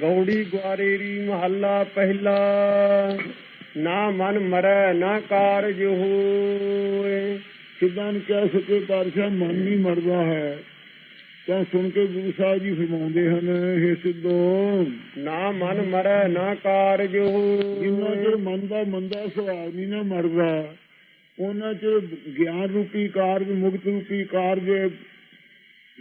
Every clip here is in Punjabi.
ਗੌੜੀ ਗਵਾਰੇਰੀ ਮਹੱਲਾ ਪਹਿਲਾ। ਨਾ ਮਨ ਮਰੈ ਨਾ ਕਾਰਜ ਹੋਏ। ਕਿਦਾਂ ਕਹਿ ਸਕੇ ਪਾਤਸ਼ਾਹ ਮਨ ਨਹੀਂ ਮਰਦਾ ਹੈ। ਤਾਂ ਸੁਣ ਕੇ ਗੁਰੂ ਸਾਹਿਬ ਜੀ ਫਰਮਾਉਂਦੇ ਹਨ हे ਸਿੱਧੋ। ਨਾ ਮਨ ਮਰੈ ਨਾ ਕਾਰਜ ਜਿੰਨਾ ਚਿਰ ਹੋਏ ਮਨ ਦਾ ਮੰਦਾ ਸੁਭਾਅ ਨਹੀਂ ਨਾ ਮਰਦਾ ਉਹਨਾਂ ਚਿਰ ਗਿਆਨ ਰੂਪੀ ਕਾਰਜ ਮੁਕਤ ਰੂਪੀ ਕਾਰਜ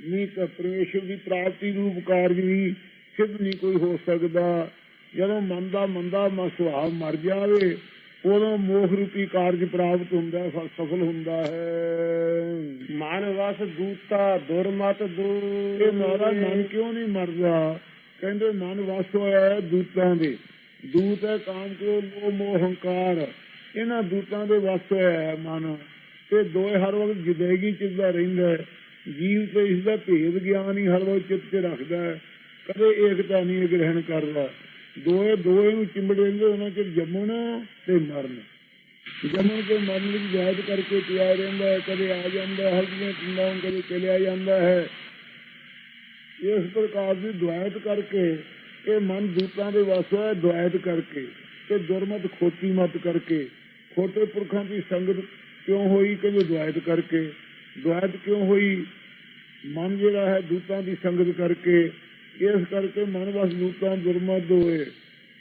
ਨਹੀਂ ਤਾਂ ਪਰਮੇਸ਼ਰ ਦੀ ਪ੍ਰਾਪਤੀ ਰੂਪ ਕਾਰਜ ਵੀ ਸਿੱਧ ਨਹੀਂ ਕੋਈ ਹੋ ਸਕਦਾ। ਜਦੋਂ ਮਨ ਦਾ ਮੰਦਾ ਮ- ਸੁਭਾਅ ਮਰ ਜਾਵੇ ਉਦੋਂ ਮੋਖ ਰੂਪੀ ਕਾਰਜ ਪ੍ਰਾਪਤ ਹੁੰਦਾ ਸਫਲ ਹੁੰਦਾ ਹੈ। ਮਨ ਵਸ ਦੂਤਾ ਦੁਰਮਤ ਦੂ ਇਹ ਮਹਾਰਾਜ ਮਨ ਕਿਉਂ ਨਹੀਂ ਮਰਦਾ? ਕਹਿੰਦੇ ਮਨ ਵਸ ਹੋਇਆ ਹੈ ਦੂਤਾਂ ਦੇ। ਦੂਤ ਹੈ ਕਾਮ ਕ੍ਰੋਧ ਮੋਹ ਮੋਹ ਹੰਕਾਰ। ਇਹਨਾਂ ਦੂਤਾਂ ਦੇ ਵਸ ਹੋਇਆ ਹੈ ਮਨ। ਤੇ ਦੋਏ ਹਰ ਵਕਤ ਜੁਦੇਗੀ ਚਿੱਦਾ ਰਹਿੰਦਾ ਹੈ। ਜੀਵ ਤੇ ਇਸ ਦਾ ਭੇਦ ਗਿਆਨ ਹੀ ਹਰ ਵਕਤ ਚਿੱਤ ਰੱਖਦਾ ਹੈ। ਕਦੇ ਏਕਤਾ ਨਹੀਂ ਗ੍ਰਹਿਣ ਕਰਦਾ। ਦੋਏ ਦੋਏ ਨੂੰ ਚਿੰਬੜ ਉਹਨਾਂ ਚ ਜੰਮਣ ਤੇ ਮਰਨ। ਜੰਮਣ ਤੇ ਮਰਨ ਵਿੱਚ ਜਾਇਦ ਕਰਕੇ ਪਿਆ ਰਹਿੰਦਾ ਹੈ, ਕਦੇ ਆ ਜਾਂਦਾ ਹੈ ਹਲਦੀਆਂ ਪਿੰਡਾਂ ਕਦੇ ਚਲਿਆ ਜਾਂਦਾ ਹੈ। ਇਸ ਪ੍ਰਕਾਰ ਦੀ ਦੁਆਇਤ ਕਰਕੇ, ਇਹ ਮਨ ਦੂਤਾਂ ਦੇ ਵਸ ਹੈ ਦੁਆਇਤ ਕਰਕੇ, ਤੇ ਦੁਰਮਤ ਖੋਤੀ ਮਤ ਕਰਕੇ। ਖੋਟੇ ਪੁਰਖਾਂ ਦੀ ਸੰਗਤ ਕਿਉਂ ਹੋਈ ਕਿ ਦੁਆਇਤ ਕਰਕੇ। ਦੁਆਇਤ ਕਿਉਂ ਹੋਈ? ਮਨ ਜਿਹੜਾ ਹੈ ਦੂਤਾਂ ਦੀ ਸੰਗਤ ਕਰਕੇ ਇਸ ਕਰਕੇ ਮਨ ਵਸ ਦੂਤਾਂ ਦੁਰਮਤ ਹੋਏ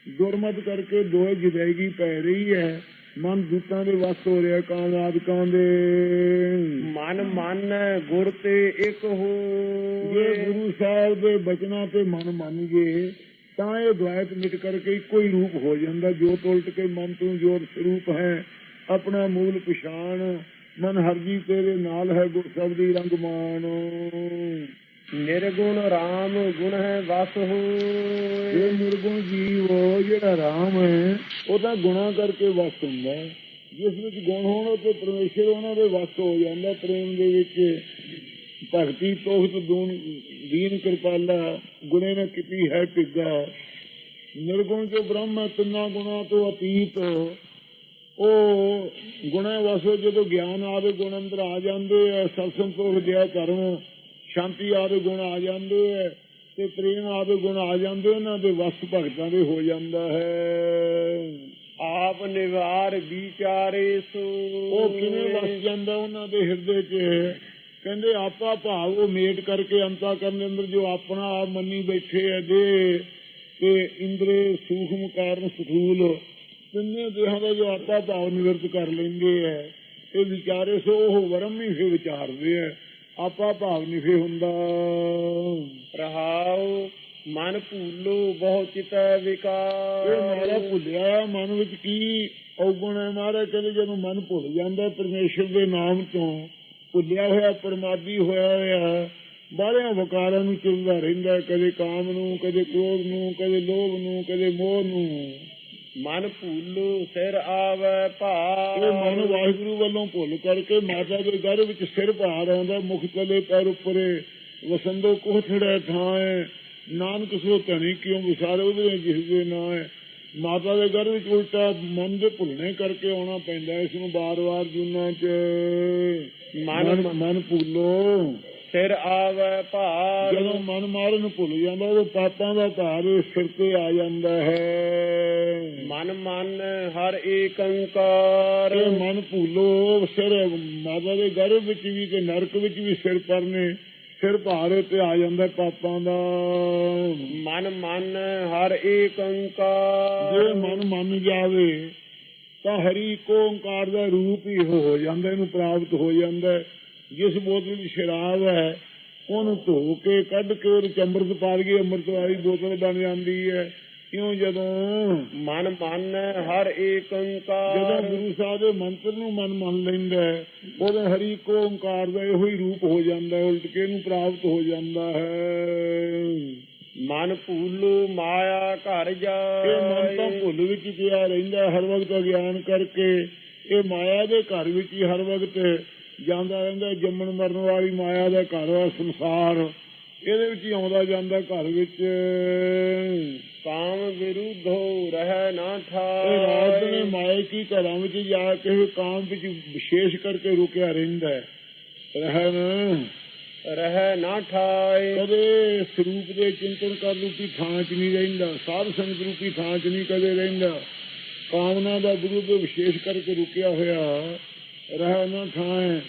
ਦੁਰਮਤ ਕਰਕੇ ਦੋਏ ਜੁਦਾਈਗੀ ਪੈ ਰਹੀ ਹੈ। ਮਨ ਦੂਤਾਂ ਦੇ ਵਸ ਹੋ ਰਿਹਾ ਕਾਮ ਆਦਿਕਾਂ ਦੇ। ਮਨ ਮਨ ਗੁਰ ਤੇ ਇੱਕ ਜੇ ਹੋਏ ਗੁਰੂ ਸਾਹਿਬ ਦੇ ਬਚਨਾਂ ਤੇ ਮਨ ਮੰਨ ਗਏ ਤਾਂ ਇਹ ਦੁਆਇਤ ਮਿਟ ਕਰਕੇ ਇੱਕੋ ਹੀ ਰੂਪ ਹੋ ਜਾਂਦਾ ਜੋਤ ਉਲਟ ਕੇ ਮਨ ਤੋਂ ਜੋਤ ਸਰੂਪ ਹੈ। ਆਪਣਾ ਮੂਲ ਪਛਾਣ ਮਨ ਹਰਜੀ ਤੇਰੇ ਨਾਲ ਹੈ ਗੁਰ ਸਬਦੀ ਰੰਗ ਮਾਨ ਨਿਰਗੁਣ RAM ਗੁਣ ਹੈ ਵਸ ਇਹ ਨਿਰਗੁਣ ਜੀਵ, ਜਿਹੜਾ ਰਾਮ ਹੈ ਉਹ ਗੁਣਾ ਕਰਕੇ ਵਸ ਹੁੰਦਾ ਹੈ। ਜਿਸ ਵਿੱਚ ਗੁਣ ਹੋਣ ਤੇ ਪਰਮੇਸ਼ਰ ਉਹਨਾਂ ਦੇ ਵਸ ਹੋ ਜਾਂਦਾ ਪ੍ਰੇਮ ਦੇ ਵਿੱਚ ਭਗਤੀ ਤੋਹਤ ਦੂਨ, ਦੀਨ, ਕਿਰਪਾਲਾ, ਗੁਣੇ ਨਾ ਕੀਤੀ ਹੈ ਪਿੱਗਾ ਨਿਰਗੁਣ ਜੋ ਬ੍ਰਹਮ ਹੈ, ਤਿੰਨਾਂ ਗੁਣਾ ਤੋਂ ਅਤੀਤ। ਉਹ ਗੁਣਾ ਵਸੋ ਜਦੋਂ ਗਿਆਨ ਆਵੇ, ਗੁਣ ਅੰਦਰ ਆ ਜਾਂਦੇ ਆ ਸਤ ਸੰਤੋਖ ਦਿਆ ਕਰਮ। ਸ਼ਾਂਤੀ ਆਵੇ ਗੁਣ ਆ ਜਾਂਦੇ ਆ ਤੇ ਪ੍ਰੇਮ ਆਵੇ ਗੁਣ ਆ ਜਾਂਦੇ ਉਹਨਾਂ ਦੇ ਵਸ ਭਗਤਾਂ ਦੇ ਹੋ ਜਾਂਦਾ ਹੈ। ਆਪ ਨਿਵਾਰ ਵਿਚਾਰੇ ਸੋ। ਉਹ ਕਿਵੇਂ ਵਸ ਜਾਂਦਾ ਉਹਨਾਂ ਦੇ ਹਿਰਦੇ 'ਚ? ਕਹਿੰਦੇ ਆਪਾ ਭਾਵ ਉਹ ਮੇਟ ਕਰਕੇ ਅੰਤਾ ਕਰਨ ਦੇ ਅੰਦਰ ਜੋ ਆਪਣਾ ਆਪ ਮੰਨੀ ਬੈਠੇ ਆ ਦੇ ਤੇ ਇੰਦਰੇ ਸੂਖਮ ਕਾਰਨ ਸਥੂਲ। ਤਿੰਨੇ ਦੇਹਾਂ ਦਾ ਜੋ ਆਪਾ ਭਾਵ ਨਿਵਰਤ ਕਰ ਲੈਂਦੇ ਆ ਇਹ ਵਿਚਾਰੇ ਸੋ ਉਹ ਵਰਮ ਹੀ ਫੇ ਵਿਚਾਰਦੇ ਆ ਆਪਾ ਭਾਵ ਨਹੀਂ ਫੇ ਹੁੰਦਾ। ਰਹਾਉ ਮਨ ਭੂਲੋ ਬਹੁ ਚਿਤੈ ਇਹ ਵਿਕਾਰ ਮਾਰਾ ਭੁੱਲਿਆ ਮਨ ਵਿੱਚ ਕੀ ਔਗਣ ਹੈ ਮਾਰਾ ਕਹਿੰਦੇ ਜਦੋਂ ਮਨ ਭੁੱਲ ਜਾਂਦਾ ਪਰਮੇਸ਼ਰ ਦੇ ਨਾਮ ਤੋਂ ਭੁੱਲਿਆ ਹੋਇਆ ਪਰਮਾਦੀ ਹੋਇਆ ਹੋਇਆ ਬਾਹਰਿਆਂ ਵਕਾਰਾਂ ਨੂੰ ਚੁੰਦਾ ਰਹਿੰਦਾ ਕਦੇ ਕਾਮ ਨੂੰ ਕਦੇ ਕ੍ਰੋਧ ਨੂੰ ਕਦੇ ਲੋਭ ਨੂੰ ਕਦੇ ਮੋਹ ਨੂੰ। ਮਨ ਭੂਲੋ ਸਿਰ ਆਵੈ ਭਾਰ। ਇਹ ਮਨ ਵਾਹਿਗੁਰੂ ਵੱਲੋਂ ਭੁੱਲ ਕਰਕੇ ਮਾਤਾ ਦੇ ਗਰਭ ਵਿੱਚ ਸਿਰ ਭਾਰ ਆਉਂਦਾ ਮੁਖ ਤਲੇ ਪੈਰ ਉੱਪਰੇ ਵਸੰਦੋ ਕੋਥੜਾ ਥਾਂ ਨਾਨਕ ਸੋ ਧਨੀ ਕਿਉਂ ਵਿਸਾਰੇ ਉਹਦੇ ਜਿਸ ਦੇ ਨਾਂ ਹੈ। ਮਾਤਾ ਦੇ ਗਰਭ ਵਿੱਚ ਉਲਟਾ ਮਨ ਦੇ ਭੁੱਲਣੇ ਕਰਕੇ ਆਉਣਾ ਪੈਂਦਾ। ਇਸ ਨੂੰ ਬਾਰ-ਬਾਰ ਜੁਨਾ ਚ। ਮਨ ਮਨ ਭੁੱਲੋ। ਸਿਰ ਆਵੈ ਭਾਰ ਜਦੋਂ ਮਨ ਮਾਰਨ ਭੁੱਲ ਜਾਂਦਾ ਉਹ ਪਾਪਾਂ ਦਾ ਭਾਰ ਸਿਰ ਤੇ ਆ ਜਾਂਦਾ ਹੈ। ਮਨ ਮਨ ਹਰ ਏਕ ਅੰਕਾਰ। ਮਨ ਭੁੱਲੋ ਸਿਰ ਮਾਤਾ ਦੇ ਗਰਭ ਵਿੱਚ ਵੀ ਤੇ ਨਰਕ ਵਿੱਚ ਵੀ ਸਿਰ ਪਰਨੇ ਸਿਰ ਭਾਰ ਤੇ ਆ ਜਾਂਦਾ ਪਾਪਾਂ ਦਾ। ਮਨ ਮਨ ਹਰ ਏਕ ਅੰਕਾਰ। ਜੇ ਮਨ ਮੰਨ ਜਾਵੇ ਤਾਂ ਹਰੀ ਕੋ ਓੰਕਾਰ ਦਾ ਰੂਪ ਹੀ ਹੋ ਜਾਂਦਾ ਇਹਨੂੰ ਪ੍ਰਾਪਤ ਹੋ ਜਾਂਦਾ ਹੈ। ਜਿਸ ਬੋਤਲ ਵਿੱਚ ਸ਼ਰਾਬ ਹੈ ਉਹਨੂੰ ਧੋ ਕੇ ਕੱਢ ਕੇ ਉਹਦੇ ਚ ਅੰਮ੍ਰਿਤ ਪਾ ਕੇ ਅੰਮ੍ਰਿਤ ਵਾਲੀ ਬੋਤਲ ਬਣ ਜਾਂਦੀ ਹੈ। ਕਿਉਂ ਜਦੋਂ ਮਨ ਮਨ ਹਰ ਏਕ ਜਦੋਂ ਅੰਕਾਰ ਗੁਰੂ ਸਾਹਿਬ ਦੇ ਮੰਤਰ ਨੂੰ ਮਨ ਮੰਨ ਲੈਂਦਾ ਹੈ ਉਹਦੇ ਹਰੀ ਕੋ ਓੰਕਾਰ ਦਾ ਇਹੋ ਹੀ ਰੂਪ ਹੋ ਜਾਂਦਾ ਹੈ ਉਲਟ ਕੇ ਇਹਨੂੰ ਪ੍ਰਾਪਤ ਹੋ ਜਾਂਦਾ ਹੈ? ਮਨ ਭੂਲੋ ਮਾਇਆ ਘਰ ਇਹ ਮਨ ਤਾਂ ਭੁੱਲ ਵਿੱਚ ਪਿਆ ਰਹਿੰਦਾ ਹਰ ਵਕਤ ਅਗਿਆਨ ਕਰਕੇ। ਇਹ ਮਾਇਆ ਦੇ ਘਰ ਵਿੱਚ ਹੀ ਹਰ ਵਕਤ ਜਾਂਦਾ ਰਹਿੰਦਾ ਜੰਮਣ ਮਰਨ ਵਾਲੀ ਮਾਇਆ ਦਾ ਘਰ ਹੈ ਸੰਸਾਰ। ਇਹਦੇ ਵਿੱਚ ਹੀ ਆਉਂਦਾ ਜਾਂਦਾ ਘਰ ਵਿੱਚ। ਕਾਮ ਵਿਰੁੱਧੋ ਰਹਿ ਨਾ ਇਹ ਰਾਤ ਨੇ ਠਾਏ। ਮਾਇਕੀ ਘਰਾਂ ਵਿੱਚ ਜਾ ਕੇ ਕਾਮ ਵਿੱਚ ਵਿਸ਼ੇਸ਼ ਕਰਕੇ ਰੁਕਿਆ ਰਹਿੰਦਾ ਹੈ। ਰਹਿਣ। ਰਹਿ ਨਾ ਠਾਏ। ਕਦੇ ਸਰੂਪ ਦੇ ਚਿੰਤਨ ਕਰ ਰੂਪੀ ਥਾਂ 'ਚ ਨਹੀਂ ਰਹਿੰਦਾ ਸਾਧ ਸੰਗਤ ਰੂਪੀ ਥਾਂ 'ਚ ਨਹੀਂ ਕਦੇ ਰਹਿੰਦਾ। ਕਾਮਨਾ ਦਾ ਵਿਰੁੱਧ ਵਿਸ਼ੇਸ਼ ਕਰਕੇ ਰੁਕਿਆ ਹੋਇਆ। ਰਹਿ ਨਾ ਥਾਂ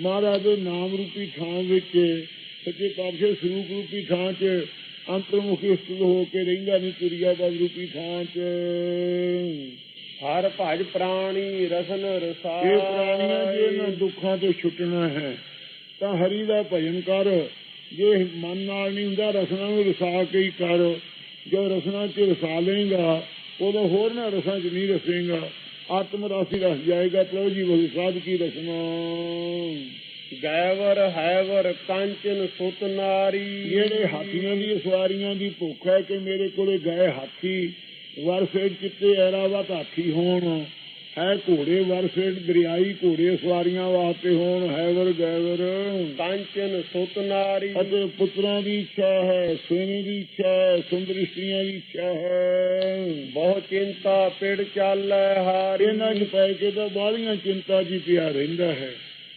ਮਹਾਰਾਜ ਦੇ ਨਾਮ ਰੂਪੀ ਥਾਂ ਵਿੱਚ ਸੱਚੇ ਪਾਤਸ਼ਾਹ ਸਰੂਪ ਰੂਪੀ ਥਾਂ 'ਚ ਅੰਤਰਮੁਖੀ ਸਥਿਤ ਹੋ ਕੇ ਰਹਿੰਦਾ ਨਹੀਂ ਤੁਰਿਆ ਦਾ ਰੂਪੀ ਥਾਂ 'ਚ। ਹਰ ਭਜ ਪ੍ਰਾਣੀ ਰਸਨ ਰਸਾਈ ਇਹ ਪ੍ਰਾਣੀਆਂ ਜੇ ਇਹਨਾਂ ਦੁੱਖਾਂ ਤੋਂ ਛੁੱਟਣਾ ਹੈ ਤਾਂ ਹਰੀ ਦਾ ਭਜਨ ਕਰ। ਜੇ ਮਨ ਨਾਲ ਨਹੀਂ ਹੁੰਦਾ ਰਸਨਾ ਨੂੰ ਰਸਾ ਕੇ ਹੀ ਕਰ। ਜੋ ਰਸਨਾ ਚ ਰਸਾ ਲੇਗਾ ਉਦੋਂ ਹੋਰ ਨਾ ਰਸਾਂ ਚ ਨਹੀਂ ਰਸੇਗਾ। ਆਤਮ ਰਾਸੀ ਰਸ ਜਾਏਗਾ ਪ੍ਰਭੂ ਜੀ ਉਹ ਸਾਧ ਕੀ ਰਸਨਾ ਗੈਵਰ ਹੈਵਰ ਕੰਚਨ ਸੁਤ ਨਾਰੀ ਜਿਹੜੇ ਹਾਥੀਆਂ ਦੀ ਸਵਾਰੀਆਂ ਦੀ ਭੁੱਖ ਹੈ ਕਿ ਮੇਰੇ ਕੋਲੇ ਗਏ ਹਾਥੀ ਵਰਸੇਟ ਚਿੱਤੇ ਐਰਾਵਤ ਹਾਥੀ ਹੋਣ। ਹੈ ਘੋੜੇ ਵਰਸੇਟ ਦਰਿਆਈ ਘੋੜੇ ਸਵਾਰੀਆਂ ਵਾਸਤੇ ਹੋਣ ਹੈਵਰ ਗੈਵਰ ਕੰਚਨ ਸੁਤ ਨਾਰੀ। ਅਤੇ ਪੁੱਤਰਾਂ ਦੀ ਇੱਛਾ ਹੈ ਸੋਨੇ ਦੀ ਇੱਛਾ ਹੈ ਸੁੰਦਰ ਇਸਤਰੀਆਂ ਦੀ ਇੱਛਾ ਹੈ। ਬਹੁ ਚਿੰਤਾ ਪਿੜ ਚਾਲੈ ਹਾਰੀ। ਇਹਨਾਂ 'ਚ ਪੈ ਕੇ ਤਾਂ ਬਾਹਲੀਆਂ ਚਿੰਤਾ ਜੀ ਪਿਆ ਰਹਿੰਦਾ ਹੈ।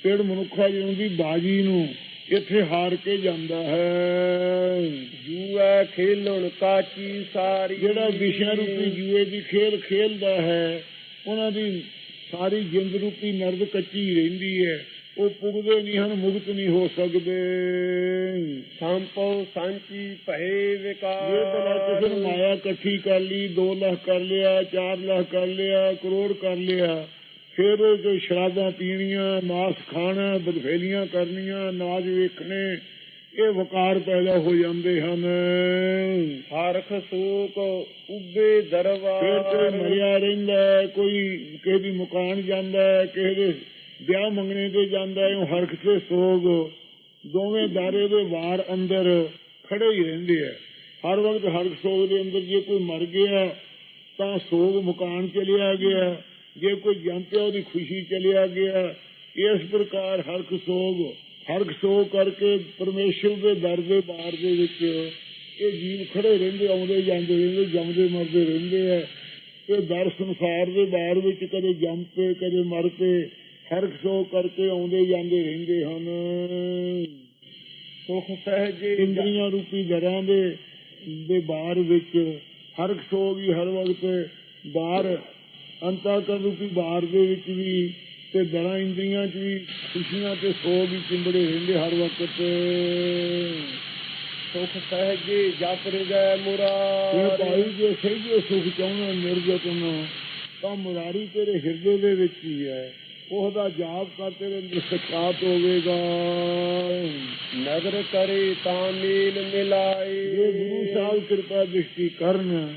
ਪੇੜ ਮਨੁੱਖਾ ਜਿਹਨੂੰ ਦੀ ਬਾਜੀ ਨੂੰ ਇੱਥੇ ਹਾਰ ਕੇ ਜਾਂਦਾ ਹੈ। ਜੂਐ ਖੇਲਣ ਕਾਚੀ ਸਾਰੀ। ਜਿਹੜਾ ਵਿਸ਼ਾ ਰੂਪੀ ਜੂਏ ਦੀ ਖੇਲ ਖੇਲਦਾ ਹੈ ਉਹਨਾਂ ਦੀ ਸਾਰੀ ਜਿੰਦ ਰੂਪੀ ਨਰਦ ਕੱਚੀ ਰਹਿੰਦੀ ਹੈ। ਉਹ ਪੁੱਗਦੇ ਨਹੀਂ ਹਨ ਮੁਕਤ ਨਹੀਂ ਹੋ ਸਕਦੇ। ਸੰਪਉ ਸੰਚੀ ਭਏ ਵਿਕਾਰ। ਜੇ ਭਲਾ ਕਿਸੇ ਨੇ ਮਾਇਆ ਇਕੱਠੀ ਕਰ ਲਈ 2 ਲੱਖ ਕਰ ਲਿਆ 4 ਲੱਖ ਕਰ ਲਿਆ ਕਰੋੜ ਕਰ ਲਿਆ। ਫਿਰ ਉਹ ਜੋ ਸ਼ਰਾਬਾਂ ਪੀਣੀਆਂ ਮਾਸ ਖਾਣਾ ਬਦਫੇਲੀਆਂ ਕਰਨੀਆਂ ਨਾਚ ਵੇਖਣੇ ਇਹ ਵਕਾਰ ਪੈਦਾ ਹੋ ਜਾਂਦੇ ਹਨ। ਹਰਖ ਸੂਕ ਉੱਬੇ ਫਿਰ ਕੋਈ ਦਰਬਾਰ ਮਰਿਆ ਰਹਿੰਦਾ ਕੋਈ ਕਿਸੇ ਦੀ ਮਕਾਨ ਜਾਂਦਾ ਹੈ, ਕਿਸੇ ਦੇ ਵਿਆਹ ਮੰਗਣੇ ਤੇ ਜਾਂਦਾ ਹੈ ਉਹ ਹਰਖ ਤੇ ਸੋਗ। ਦੋਵੇਂ ਦਾਰੇ ਦੇ ਵਾਰ ਅੰਦਰ ਖੜੇ ਹੀ ਰਹਿੰਦੇ ਆ ਹਰ ਵਕਤ ਹਰਖ ਸੋਗ ਦੇ ਅੰਦਰ ਜੇ ਕੋਈ ਮਰ ਗਿਆ ਤਾਂ ਸੋਗ ਮਕਾਨ ਚਲਿਆ ਗਿਆ। ਜੇ ਕੋਈ ਜੰਮ ਪਿਆ ਉਹਦੀ ਖੁਸ਼ੀ ਚਲਿਆ ਗਿਆ ਇਸ ਪ੍ਰਕਾਰ ਹਰਖ ਸੋਗ ਹਰਖ ਸੋਗ ਕਰਕੇ ਪਰਮੇਸ਼ਰ ਦੇ ਦਰ ਦੇ ਬਾਰ ਦੇ ਵਿੱਚ ਇਹ ਜੀਵ ਖੜੇ ਰਹਿੰਦੇ ਆਉਂਦੇ ਜਾਂਦੇ ਰਹਿੰਦੇ ਜੰਮਦੇ ਮਰਦੇ ਰਹਿੰਦੇ ਆ। ਇਹ ਦਰ ਸੰਸਾਰ ਦੇ ਬਾਰ ਵਿੱਚ ਕਦੇ ਜੰਮ ਪਏ ਕਦੇ ਮਰ ਪਏ ਹਰਖ ਸੋਗ ਕਰਕੇ ਆਉਂਦੇ ਜਾਂਦੇ ਰਹਿੰਦੇ ਹਨ। ਸੁਖ ਸਹਜੇ ਇੰਦਰੀਆਂ ਰੂਪੀ ਦਰਾਂ ਦੇ ਦੇ ਬਾਰ ਵਿੱਚ ਹਰਖ ਸੋਗ ਹੀ ਹਰ ਵਕਤ ਬਾਹਰ ਅੰਤਾਕਰ ਰੂਪੀ ਬਾਰ ਦੇ ਵਿੱਚ ਵੀ ਤੇ ਦਰਾਂ ਇੰਦਰੀਆਂ 'ਚ ਵੀ ਖੁਸ਼ੀਆਂ ਤੇ ਸੋਗ ਹੀ ਚਿੰਬੜੇ ਰਹਿੰਦੇ ਹਰ ਵਕਤ। ਸੁਖ ਸਹਜੇ ਜਪ ਰਿਗੈ ਇਹ ਮੁਰਾਰ ਭਾਈ ਜੇ ਸਹਿਜੇ ਸੁਖ ਚਾਹੁੰਦਾ ਨਿਰਜਤ ਨੂੰ। ਤਾਂ ਮੁਰਾਰੀ ਤੇਰੇ ਹਿਰਦੇ ਦੇ ਵਿੱਚ ਹੀ ਹੈ। ਉਹਦਾ ਜਾਪ ਕਰ ਤੇਰੇ ਅੰਦਰ ਸਖਾਤ ਹੋਵੇਗਾ। ਨਦਰ ਕਰੇ ਤਾਂ ਮੇਲ ਮਿਲਾਏ। ਜੇ ਗੁਰੂ ਸਾਹਿਬ ਕਿਰਪਾ ਦ੍ਰਿਸ਼ਟੀ ਕਰਨ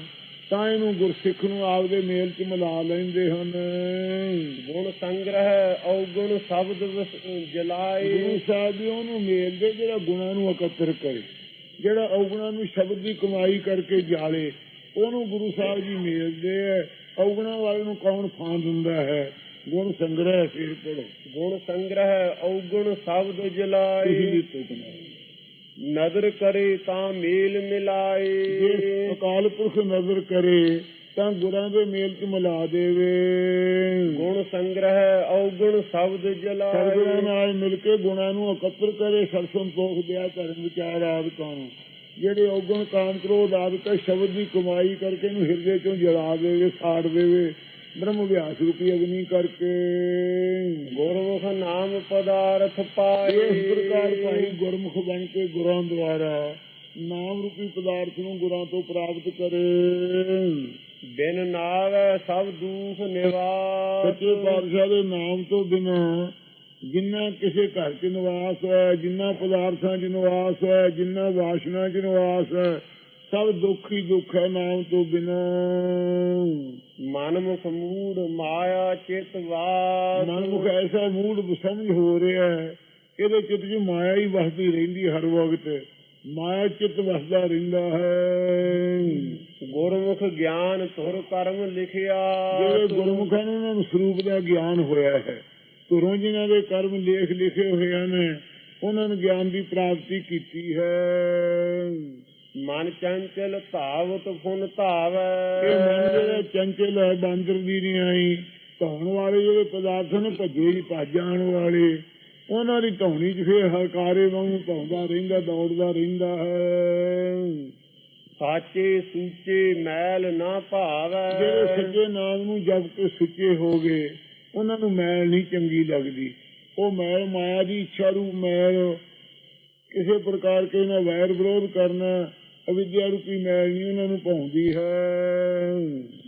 ਤਾਂ ਇਹਨੂੰ ਗੁਰਸਿੱਖ ਨੂੰ ਆਪਦੇ ਮੇਲ 'ਚ ਮਿਲਾ ਲੈਂਦੇ ਹਨ। ਗੁਣ ਸੰਗ੍ਰਹਿ ਔਗੁਣ ਸ਼ਬਦ ਜਲਾਏ। ਗੁਰੂ ਸਾਹਿਬ ਵੀ ਉਹਨੂੰ ਮੇਲ ਦੇ ਜਿਹੜਾ ਗੁਣਾਂ ਨੂੰ ਇਕੱਤਰ ਕਰੇ ਜਿਹੜਾ ਔਗੁਣਾਂ ਨੂੰ ਸ਼ਬਦ ਦੀ ਕਮਾਈ ਕਰਕੇ ਜਾਲੇ ਉਹਨੂੰ ਗੁਰੂ ਸਾਹਿਬ ਜੀ ਮੇਲਦੇ ਹੈ। ਔਗੁਣਾਂ ਵਾਲੇ ਨੂੰ ਕੌਣ ਫਾਂ ਦਿੰਦਾ ਹੈ? ਗੁਣ ਸੰਗ੍ਰਹਿ ਫਿਰ ਪੜੋ ਗੁਣ ਸੰਗ੍ਰਹਿ ਔਗੁਣ ਸ਼ਬਦ ਜਲਾਏ। ਨਦਰ ਕਰੇ ਤਾਂ ਮੇਲ ਮਿਲਾਏ। ਜੇ ਅਕਾਲ ਪੁਰਖ ਨਜ਼ਰ ਕਰੇ ਤਾਂ ਗੁਰਾਂ ਦੇ ਮੇਲ 'ਚ ਮਿਲਾ ਦੇਵੇ। ਗੁਣ ਸੰਗ੍ਰਹਿ ਔਗੁਣ ਸ਼ਬਦ ਸਰਗੁਣਾਂ ਜਲਾਏ ਨਾਲ ਮਿਲ ਕੇ ਗੁਣਾਂ ਨੂੰ ਇਕੱਤਰ ਕਰੇ ਸਰਸਮ ਤੋਖ ਦਿਆ ਧਰਮ ਵਿਚਾਰ ਆਦਿਕਾਂ ਨੂੰ। ਜਿਹੜੇ ਔਗਣ ਕਾਮ ਕ੍ਰੋਧ ਆਦਿਕ ਸ਼ਬਦ ਦੀ ਕਮਾਈ ਕਰਕੇ ਇਹਨੂੰ ਹਿਰਦੇ ਚੋਂ ਜਲਾ ਦੇਵੇ ਸਾੜ ਦੇਵੇ। ਬ੍ਰਹਮ ਵਿਆਸ ਰੂਪੀ ਅਗਨੀ ਕਰਕੇ। ਗੁਰਮੁਖ ਨਾਮ ਪਦਾਰਥ ਪਾਏ। ਇਸ ਪ੍ਰਕਾਰ ਭਾਈ ਗੁਰਮੁਖ ਬਣ ਕੇ ਗੁਰਾਂ ਦੁਆਰਾ ਨਾਮ ਰੂਪੀ ਪਦਾਰਥ ਨੂੰ ਗੁਰਾਂ ਤੋਂ ਪ੍ਰਾਪਤ ਕਰੇ। ਬਿਨ ਨਾਵੈ ਸਭ ਦੂਖ ਨਿਵਾਸ। ਸੱਚੇ ਪਾਤਸ਼ਾਹ ਦੇ ਨਾਮ ਤੋਂ ਬਿਨਾ ਜਿੰਨਾ ਕਿਸੇ ਘਰ 'ਚ ਨਿਵਾਸ ਹੈ ਜਿੰਨਾ ਪਦਾਰਥਾਂ 'ਚ ਨਿਵਾਸ ਹੈ ਜਿੰਨਾ ਵਾਸ਼ਨਾ 'ਚ ਨਿਵਾਸ ਹੈ ਸਭ ਦੁੱਖ ਦੁੱਖ ਹੈ ਨਾਮ ਤੋਂ ਬਿਨਾ। ਮਨ ਮੁਖ ਮੂੜ ਮਾਇਆ ਚਿਤ ਵਾਸ। ਮਨਮੁਖ ਐਸਾ ਮੂਡ ਸਮਝ ਹੋ ਰਿਹਾ ਹੈ ਇਹਦੇ ਚਿੱਤ 'ਚ ਮਾਇਆ ਹੀ ਵਸਦੀ ਰਹਿੰਦੀ ਹਰ ਵਕਤ। ਮਾਇਆ ਚਿੱਤ ਵਸਦਾ ਰਹਿੰਦਾ ਹੈ। ਗੁਰਮੁਖ ਗਿਆਨ ਤੁਰ ਕਰਮ ਲਿਖਿਆ। ਜਿਹੜੇ ਗੁਰਮੁਖਾਂ ਨੂੰ ਉਹਨਾਂ ਨੂੰ ਸਰੂਪ ਦਾ ਗਿਆਨ ਹੋਇਆ ਹੈ ਤੁਰੋਂ ਜਿਨ੍ਹਾਂ ਦੇ ਕਰਮ ਲੇਖ ਲਿਖੇ ਹੋਏ ਹਨ ਉਹਨਾਂ ਨੂੰ ਗਿਆਨ ਦੀ ਪ੍ਰਾਪਤੀ ਕੀਤੀ ਹੈ। ਮਨ ਚੰਚਲ ਧਾਵਤ ਫੁਨ ਧਾਵੈ। ਇਹ ਮਨ ਜਿਹੜਾ ਚੰਚਲ ਹੈ ਬਾਂਦਰ ਦੀ ਨਹੀਂ ਆਈ। ਧੌਣ ਵਾਲੇ ਜਿਹੜੇ ਪਦਾਰਥ ਨੇ ਭੱਜੇ ਹੀ ਭੱਜ ਜਾਣ ਵਾਲੇ। ਉਹਨਾਂ ਦੀ ਧੌਣੀ 'ਚ ਫੇਰ ਹਕਾਰੇ ਵਾਂਗੂ ਧੌਂਦਾ ਰਹਿੰਦਾ ਦੌੜਦਾ ਰਹਿੰਦਾ ਹੈ। ਸਾਚੇ ਸੂਚੇ ਮੈਲ ਨਾ ਭਾਵੈ। ਜਿਹੜੇ ਸੱਚੇ ਨਾਮ ਨੂੰ ਜਪ ਕੇ ਸੁੱਚੇ ਹੋ ਗਏ ਉਹਨਾਂ ਨੂੰ ਮੈਲ ਨਹੀਂ ਚੰਗੀ ਲੱਗਦੀ। ਉਹ ਮੈਲ ਮਾਇਆ ਦੀ ਇੱਛਾ ਰੂਪ ਮੈਲ। ਕਿਸੇ ਪ੍ਰਕਾਰ ਕੇ ਨਾਲ ਵੈਰ ਵਿਰੋਧ ਕਰਨਾ ਅਵਿਦਿਆ ਰੂਪੀ ਮੈਲ ਨਹੀਂ ਉਹਨਾਂ ਨੂੰ ਭਾਉਂਦੀ ਹੈ।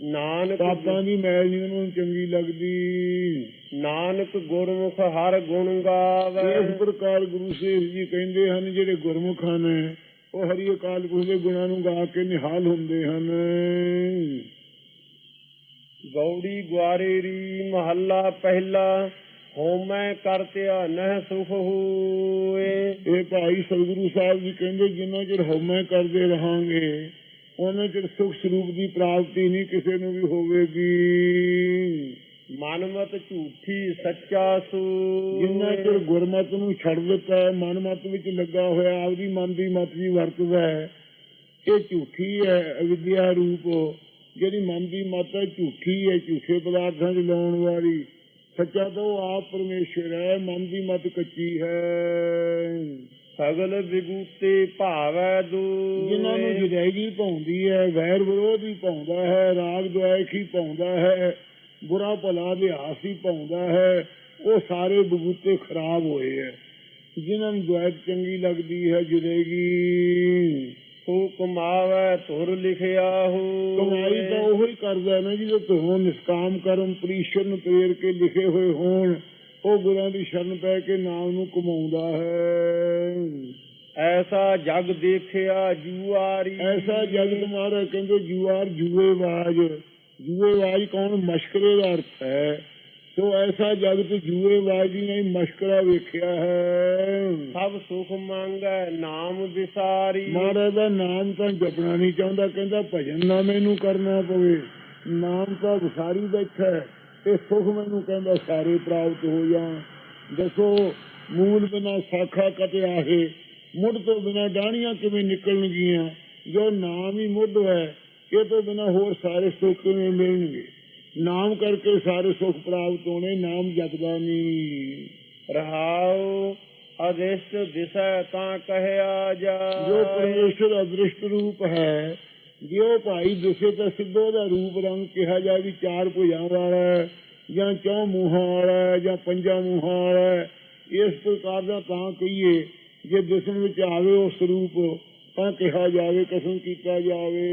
ਨਾਨਕ ਪਾਪਾਂ ਦੀ ਮੈਲ ਨਹੀਂ ਉਹਨਾਂ ਨੂੰ ਚੰਗੀ ਲੱਗਦੀ। ਨਾਨਕ ਗੁਰਮੁਖ ਹਰ ਗੁਣ ਗਾਵੇ। ਇਸ ਪ੍ਰਕਾਰ ਗੁਰੂ ਸਾਹਿਬ ਜੀ ਕਹਿੰਦੇ ਹਨ ਜਿਹੜੇ ਗੁਰਮੁਖ ਹਨ ਉਹ ਹਰੀ ਅਕਾਲ ਪੁਰਖ ਦੇ ਗੁਣਾਂ ਨੂੰ ਗਾ ਕੇ ਨਿਹਾਲ ਹੁੰਦੇ ਹਨ। ਗੌੜੀ ਗੁਆਰੇਰੀ ਮਹੱਲਾ ਪਹਿਲਾ ਹੋਮੈ ਕਰਤਿਆ ਨਹਿ ਸੁਖ ਹੋਏ। ਇਹ ਭਾਈ ਸਤਿਗੁਰੂ ਸਾਹਿਬ ਜੀ ਕਹਿੰਦੇ ਜਿੰਨਾ ਚਿਰ ਹਉਮੈ ਕਰਦੇ ਰਹਾਂਗੇ ਉਹਨਾਂ ਚਿਰ ਸੁਖ ਸਰੂਪ ਦੀ ਪ੍ਰਾਪਤੀ ਨਹੀਂ ਕਿਸੇ ਨੂੰ ਵੀ ਹੋਵੇਗੀ। ਮਨਮਤ ਝੂਠੀ ਸੱਚਾ ਸੂ ਜਿੰਨਾ ਚਿਰ ਗੁਰਮਤ ਨੂੰ ਛੱਡ ਦਿੱਤਾ ਮਨ ਮਤ ਵਿੱਚ ਲੱਗਾ ਹੋਇਆ ਆਪਦੀ ਮਨ ਦੀ ਮਤ ਜੀ ਵਰਤਦਾ ਹੈ। ਇਹ ਝੂਠੀ ਹੈ ਅਵਿਦਿਆ ਰੂਪ। ਜਿਹੜੀ ਮਨ ਦੀ ਮਤ ਹੈ ਝੂਠੀ ਹੈ ਝੂਠੇ ਪਦਾਰਥਾਂ 'ਚ ਲਾਉਣ ਵਾਲੀ। ਸੱਚਾ ਤਾਂ ਉਹ ਆਪ ਪਰਮੇਸ਼ਰ ਹੈ, ਮਨ ਦੀ ਮਤ ਕੱਚੀ ਹੈ। ਸਗਲ ਵਿਗੂਤੇ ਭਾਵੈ ਦੂ ਜਿਨ੍ਹਾਂ ਨੂੰ ਜੁਦਾਈ ਪਾਉਂਦੀ ਹੈ ਵੈਰ ਵਿਰੋਧ ਹੀ ਪਾਉਂਦਾ ਹੈ, ਰਾਗ ਦੁਆਇਕ ਹੀ ਪਾਉਂਦਾ ਹੈ, ਬੁਰਾ ਭਲਾ ਲਿਹਾਸ ਹੀ ਪਾਉਂਦਾ ਹੈ, ਉਹ ਸਾਰੇ ਬਗੂਤੇ ਖਰਾਬ ਹੋਏ ਹੈ। ਜਿਨ੍ਹਾਂ ਨੂੰ ਦੁਆਇਕ ਚੰਗੀ ਲੱਗਦੀ ਹੈ, ਜੁਦੇਗੀ। ਸੋ ਕਮਾਵੈ ਧੁਰ ਲਿਖਿਆ ਹੋ ਕਮਾਈ ਤਾਂ ਉਹ ਹੀ ਕਰਦਾ ਨਾ ਜਿਹਦੇ ਤੋਂ ਨਿਸ਼ਕਾਮ ਕਰਮ ਪ੍ਰੀਸ਼ਰ ਨੂੰ ਪ੍ਰੇਰ ਕੇ ਲਿਖੇ ਹੋਏ ਹੋਣ। ਉਹ ਗੁਰਾਂ ਦੀ ਸ਼ਰਨ ਪੈ ਕੇ ਨਾਮ ਨੂੰ ਕਮਾਉਂਦਾ ਹੈ। ਐਸਾ ਜਗ ਦੇਖਿਆ ਜੂਆਰੀ। ਐਸਾ ਜਗਤ ਮਾਰਾ ਕਹਿੰਦੇ ਜੂਆਰ ਜੂਏਬਾਜ਼ ਜੂਏਬਾਜ਼ ਕੌਣ? ਮਸ਼ਕਰੇ ਦਾ ਅਰਥ ਹੈ। ਸੋ ਐਸਾ ਜਗਤ ਜੂਏਬਾਜ਼ੀ ਨਹੀਂ ਮਸ਼ਕਰਾ ਵੇਖਿਆ ਹੈ। ਸਭ ਸੁਖ ਮੰਗੈ ਨਾਮ ਵਿਸਾਰੀ। ਮਹਾਰਾਜ ਦਾ ਨਾਮ ਤਾਂ ਜਪਣਾ ਨਹੀਂ ਚਾਹੁੰਦਾ ਕਹਿੰਦਾ ਭਜਨ ਨਾ ਮੈਨੂੰ ਕਰਨਾ ਪਵੇ। ਨਾਮ ਤਾਂ ਵਿਸਾਰੀ ਬੈਠਾ ਤੇ ਸੁਖ ਮੈਨੂੰ ਕਹਿੰਦਾ ਸਾਰੇ ਪ੍ਰਾਪਤ ਹੋ ਜਾਣ ਦੱਸੋ ਮੂਲ ਬਿਨਾ ਸਾਖਾ ਕਤੇ ਆਹੇ ਮੁੱਢ ਤੋਂ ਬਿਨਾ ਡਾਣੀਆਂ ਕਿਵੇਂ ਨਿਕਲਣਗੀਆਂ? ਜੋ ਨਾਮ ਹੀ ਮੁੱਢ ਹੈ ਇਹ ਤੋਂ ਬਿਨਾ ਹੋਰ ਸਾਰੇ ਸੁੱਖ ਕਿਵੇਂ ਮਿਲਣਗੇ? ਨਾਮ ਕਰਕੇ ਸਾਰੇ ਸੁੱਖ ਪ੍ਰਾਪਤ ਹੋਣੇ ਨਾਮ ਜਪਦਾ ਨਹੀਂ ਰਹਾਉ ਅਦਿਸ਼ਟ ਦਿਸੈ ਤਾਂ ਕਹਿਆ ਜਾ ਜੋ ਪਰਮੇਸ਼ਰ ਅਦ੍ਰਿਸ਼ਟ ਰੂਪ ਹੈ ਜਿਉ ਭਾਈ ਦਿਸੇ ਤਾਂ ਸਿੱਧੋ ਦਾ ਰੂਪ ਰੰਗ ਕਿਹਾ ਜਾ ਵੀ ਚਾਰ ਭੁਜਾਂ ਵਾਲਾ ਜਾਂ ਚੌ ਮੂੰਹਾਂ ਵਾਲਾ ਜਾਂ ਪੰਜਾਂ ਮੂੰਹਾਂ ਵਾਲਾ। ਇਸ ਪ੍ਰਕਾਰ ਦਾ ਤਾਂ ਕਹੀਏ ਜੇ ਦਿਸਣ ਵਿੱਚ ਆਵੇ ਉਹ ਸਰੂਪ ਤਾਂ ਕਿਹਾ ਜਾਵੇ ਕਸਮ ਕੀਤਾ ਜਾਵੇ।